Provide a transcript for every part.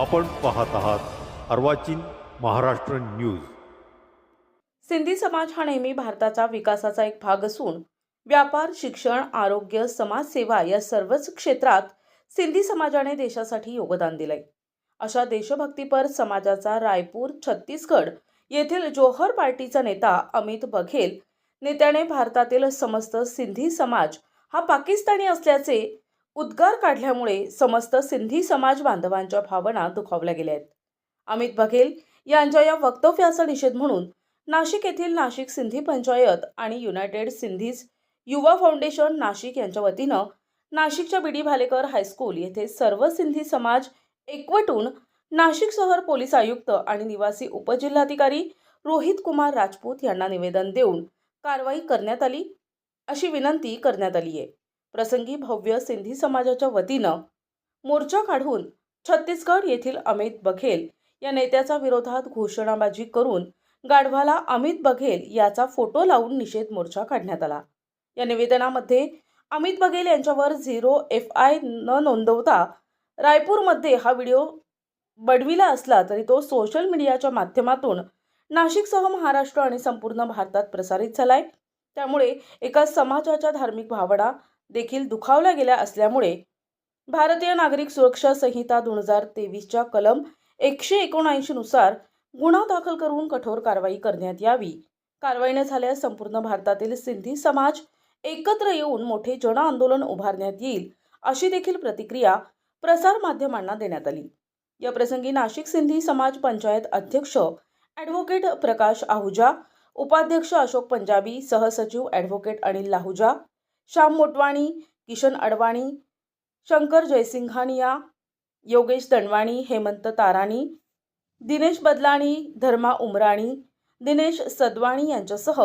आपण पाहत आहात अर्वाचीन महाराष्ट्र न्यूज. सिंधी समाज हा नेहमी भारताचा विकासाचा एक भाग असून व्यापार शिक्षण आरोग्य समाजसेवा या सर्वच क्षेत्रात सिंधी समाजाने देशासाठी योगदान दिलंय. अशा देशभक्तीपर समाजाचा रायपूर छत्तीसगड येथील जोहर पार्टीचा नेता अमित बघेल. नेत्याने भारतातील समस्त सिंधी समाज हा पाकिस्तानी असल्याचे उद्गार काढल्यामुळे समस्त सिंधी समाज बांधवांच्या भावना दुखावल्या गेल्या आहेत. अमित बघेल यांच्या या वक्तव्याचा निषेध म्हणून नाशिक येथील नाशिक सिंधी पंचायत आणि युनायटेड सिंधीज युवा फाउंडेशन नाशिक यांच्या वतीनं नाशिकच्या बी डी भालेकर हायस्कूल येथे सर्व सिंधी समाज एकवटून नाशिक शहर पोलीस आयुक्त आणि निवासी उपजिल्हाधिकारी रोहित कुमार राजपूत यांना निवेदन देऊन कारवाई करण्यात आली अशी विनंती करण्यात आली आहे प्रसंगी भव्य सिंधी समाजाच्या वतीनं मोर्चा काढून छत्तीसगड येथील अमित बघेल या नेत्याचा विरोधात घोषणाबाजी करून गाढवाला अमित बघेल याचा फोटो लावून निषेध मोर्चा काढण्यात आला. या निवेदनामध्ये अमित बघेल यांच्यावर झिरो एफ आय न नोंदवता रायपूरमध्ये हा व्हिडिओ बडविला असला तरी तो सोशल मीडियाच्या माध्यमातून नाशिकसह महाराष्ट्र आणि संपूर्ण भारतात प्रसारित झालाय. त्यामुळे एका समाजाच्या धार्मिक भावना देखील दुखावल्या गेल्या असल्यामुळे भारतीय नागरिक सुरक्षा संहिता दोन हजार तेवीसच्या कलम एकशे एकोणऐंशीनुसार गुन्हा दाखल करून कठोर कारवाई करण्यात यावी. कारवाई न झाल्यास संपूर्ण भारतातील सिंधी समाज एकत्र येऊन मोठे जन आंदोलन उभारण्यात येईल अशी देखील प्रतिक्रिया प्रसार माध्यमांना देण्यात आली. या प्रसंगी नाशिक सिंधी समाज पंचायत अध्यक्ष ॲडव्होकेट प्रकाश आहुजा उपाध्यक्ष अशोक पंजाबी सहसचिव ॲडव्होकेट अनिल लाहुजा श्याम मोटवाणी किशन अडवाणी शंकर जयसिंघानिया योगेश दणवाणी हेमंत ताराणी दिनेश बदलाणी धर्मा उमराणी दिनेश सदवाणी यांच्यासह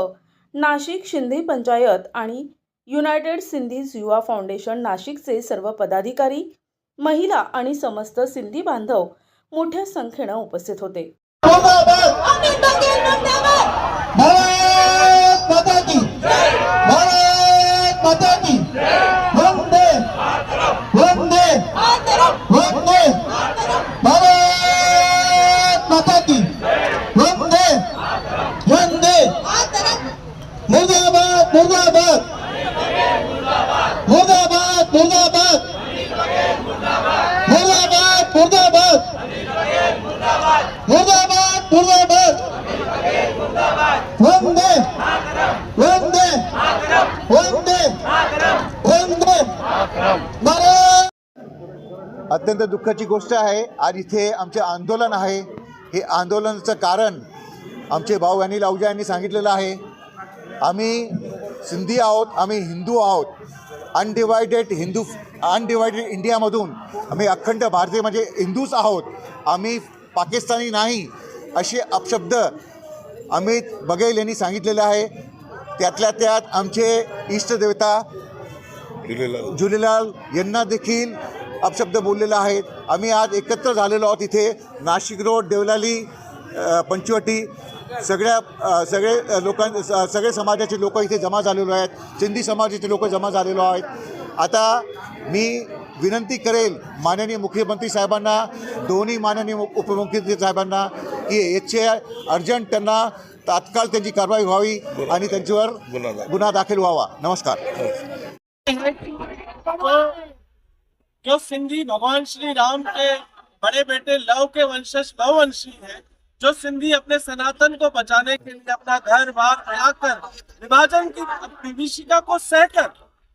नाशिक शिंदे पंचायत आणि युनायटेड सिंधीज युवा फाउंडेशन नाशिकचे सर्व पदाधिकारी महिला आणि समस्त सिंधी बांधव मोठ्या संख्येनं उपस्थित होते. भारत माता की वंदे वंदे मातरम वंदे भारत माता की वंदे वंदे मातरम मुर्दाबाद मुर्दाबाद. मुर्दाबाद मुर्दाबाद. मुर्दाबाद मुर्दाबाद. मुर्दाबाद मुर्दाबाद. वंदे. वंदे. वंदे. वंदे. भारत. अत्यंत दुःखाची गोष्ट आहे. आज इथे आमचे आंदोलन आहे. हे आंदोलनाचं कारण आमचे भाऊ अनिल अहुजा यांनी सांगितलेलं आहे. आम्ही सिंधी आहोत आम्ही हिंदू आहोत. अनडिवायडेड हिंदू अनडिवायडेड इंडियामधून आम्ही अखंड भारतीय म्हणजे हिंदूच आहोत. आम्ही पाकिस्तानी नाही असे अपशब्द अमित बघेल यांनी सांगितलेले आहे. त्यातल्या त्यात आमचे इष्टदेवता झुलेलाल. यांना देखील अपशब्द बोललेले आहेत. आम्ही आज एकत्र झालेलो आहोत इथे. नाशिक रोड देवलाली पंचवटी. सगळ्या सगळे लोकां सगळे समाजाचे लोक इथे जमा झालेलो आहेत. सिंधी समाजाचे लोक जमा झालेलो आहेत. आता मी विनंती करेल माननीय मुख्यमंत्री साहेबांना दोन्ही माननीय उपमुख्यमंत्री साहेबांना की याचे अर्जंट त्यांना तात्काळ त्यांची कारवाई व्हावी आणि त्यांच्यावर गुन्हा दाखल व्हावा. नमस्कार. जो सिंधी भगवान श्री राम के बड़े बेटे लव के वंशज लववंशी है जो सिंधी अपने सनातन को बचाने के लिए अपना घर बार त्याग कर विभाजन की विभीषिका को सहकर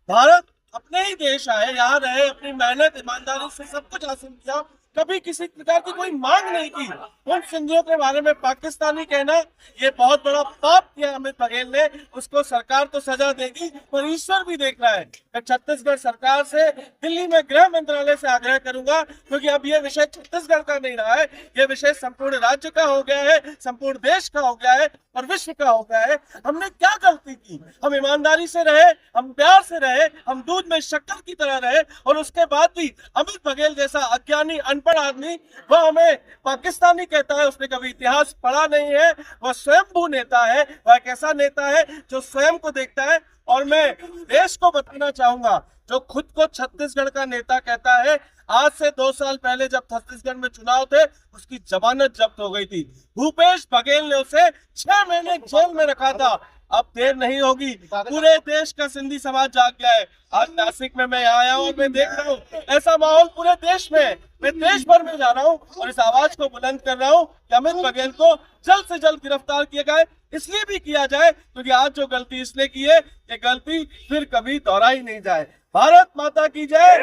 भारत अपने ही देश आए यहाँ रहे अपनी मेहनत ईमानदारी से सब कुछ हासिल किया कभी किसी प्रकार की कोई मांग नहीं की। उन सिंधियों के बारे में पाकिस्तानी कहना, ये बहुत बड़ा पाप किया अमित बघेल ने। उसको सरकार तो सजा देगी, पर ईश्वर भी देख रहा है। मैं छत्तीसगढ़ सरकार से, दिल्ली में गृह मंत्रालय से आग्रह करूँगा, क्योंकि अब ये विषय छत्तीसगढ़ का नहीं रहा है। ये विषय संपूर्ण राज्य का हो गया है, संपूर्ण देश का हो गया है। और विश्व का होता है, हमने क्या गलती की? हम ईमानदारी से रहे, हम प्यार से रहे, हम दूध में शक्कर की तरह रहे, और उसके बाद भी अमित बघेल जैसा अज्ञानी, अनपढ़ आदमी, वह हमें पाकिस्तानी कहता है, उसने कभी इतिहास पढ़ा नहीं है, वह स्वयंभू नेता है, वह एक ऐसा नेता है जो स्वयं को देखता है, और मैं देश को बताना चाहूँगा, जो खुद को छत्तीसगढ़ का नेता कहता है आज से दो साल पहले जब छत्तीसगढ़ में चुनाव थे उसकी जमानत जब्त हो गई थी। भूपेश बघेल ने उसे छह महीने जेल में रखा था। अब देर नहीं होगी। पूरे देश का सिंधी समाज जाग गया है। आज नासिक में मैं यहाँ आया हूँ और मैं देख रहा हूँ ऐसा माहौल पूरे देश में मैं देश भर में जा रहा हूँ और इस आवाज़ को बुलंद कर रहा हूँ कि अमित बघेल को जल्द से जल्द गिरफ़्तार किया जाए इसलिए भी किया जाए क्योंकि आज जो गलती इसने की है ये गलती फिर कभी दोहराई नहीं जाए। भारत माता की जय।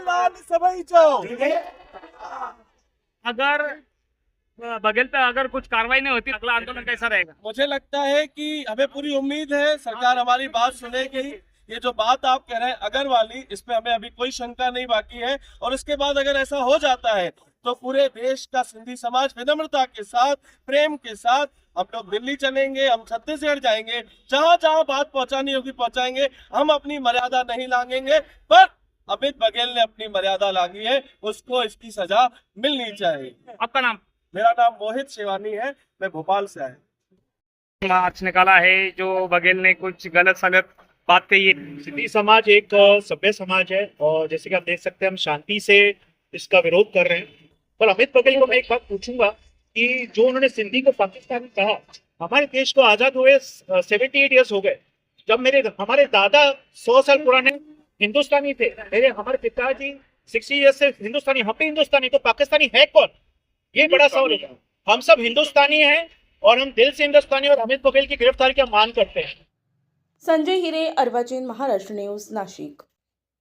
लाल सबई जाओ अगर बघेल पे अगर कुछ कार्रवाई नहीं होती अगला आंदोलन कैसा रहेगा? मुझे लगता है कि हमें पूरी उम्मीद है सरकार हमारी बात सुनेगी। ये जो बात आप कह रहे हैं अगर वाली इस पे हमें अभी कोई शंका नहीं बाकी है। और इसके बाद अगर ऐसा हो जाता है तो पूरे देश का सिंधी समाज विनम्रता के साथ प्रेम के साथ हम लोग दिल्ली चलेंगे हम छत्तीसगढ़ जाएँगे जहाँ जहाँ बात पहुंचानी होगी पहुंचाएँगे। हम अपनी मर्यादा नहीं लांगेंगे पर अमित बघेल ने अपनी मर्यादा लांगी है उसको इसकी सजा मिलनी चाहिए। आपका नाम? मेरा नाम मोहित शिवानी है मैं भोपाल से आया। मार्च निकाला है जो बघेल ने कुछ गलत सलत बात कही है। सिंधी समाज एक सभ्य समाज है और जैसे कि आप देख सकते हैं हम शांति से इसका विरोध कर रहे हैं। पर अमित बघेल को मैं एक बात पूछूँगा कि जो उन्होंने सिंधी को पाकिस्तानी कहा हमारे देश को आज़ाद हुए सेवेंटी एट ईयर्स हो गए। जब मेरे हमारे दादा सौ साल पुराने हिंदुस्तानी थे मेरे हमारे पिताजी सिक्सटी ईयर्स से हिंदुस्तानी हम भी हिंदुस्तानी तो पाकिस्तानी है कौन? ये बड़ा सवाल है। हम सब हिंदुस्तानी हैं और हम दिल से हिंदुस्तानी और अमित पटेल की गिरफ्तारी का मान करते हैं। संजय हिरे अर्वाचीन महाराष्ट्र न्यूज नाशिक।